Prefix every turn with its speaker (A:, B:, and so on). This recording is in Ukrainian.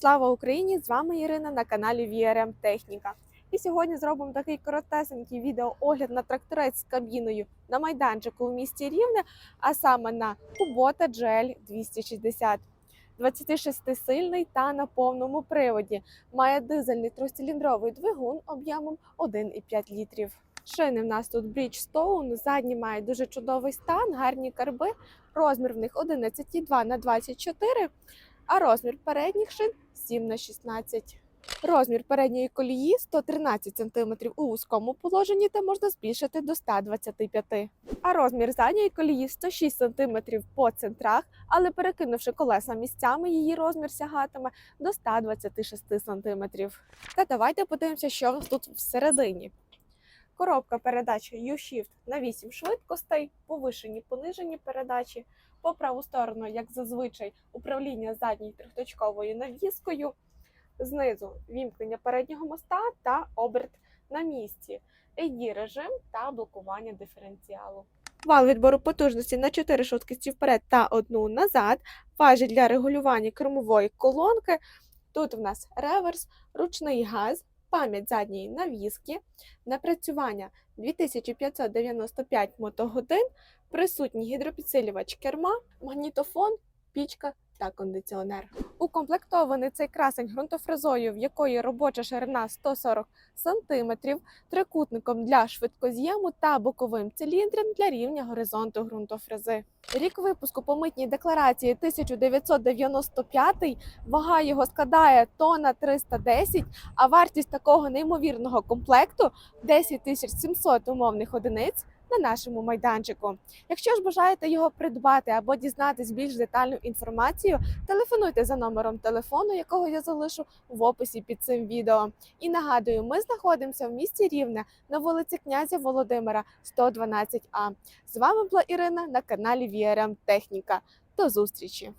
A: Слава Україні! З вами Ірина на каналі VRM Техніка. І сьогодні зробимо такий коротесенький відеоогляд на тракторець з кабіною на майданчику у місті Рівне, а саме на Kubota GL 260. 26-сильний та на повному приводі. Має дизельний трьохциліндровий двигун об'ємом 1,5 літрів. Шини в нас тут Bridgestone, задні мають дуже чудовий стан, гарні карби. Розмір в них 11,2 на 24, а розмір передніх шин 7 на 16. Розмір передньої колії 113 см у вузькому положенні та можна збільшити до 125 А розмір задньої колії 106 см по центрах, але перекинувши колеса місцями, її розмір сягатиме до 126 см. Та давайте подивимося, що в нас тут всередині. Коробка передач U-Shift на 8 швидкостей, повишені понижені передачі. По праву сторону, як зазвичай, управління задньою трьохточковою навіскою. Знизу вімкнення переднього моста та оберт на місці, ad режим та блокування диференціалу. Вал відбору потужності на 4 швидкості вперед та одну назад. Важіль для регулювання кермової колонки. Тут в нас реверс, ручний газ, пам'ять задньої навіски, напрацювання. 2595 мотогодин, присутній гідропідсилювач керма, магнітофон, пічка та кондиціонер. Укомплектований цей красень ґрунтофрезою, в якої робоча ширина 140 см, трикутником для швидкоз'єму та боковим циліндром для рівня горизонту ґрунтофрези. Рік випуску по митній декларації 1995, вага його складає тонна 310, а вартість такого неймовірного комплекту 10 700 умовних одиниць на нашому майданчику. Якщо ж бажаєте його придбати або дізнатись більш детальну інформацію, телефонуйте за номером телефону, якого я залишу в описі під цим відео. І нагадую, ми знаходимося в місті Рівне на вулиці князя Володимира, 112А. З вами була Ірина на каналі VRM Техніка. До зустрічі!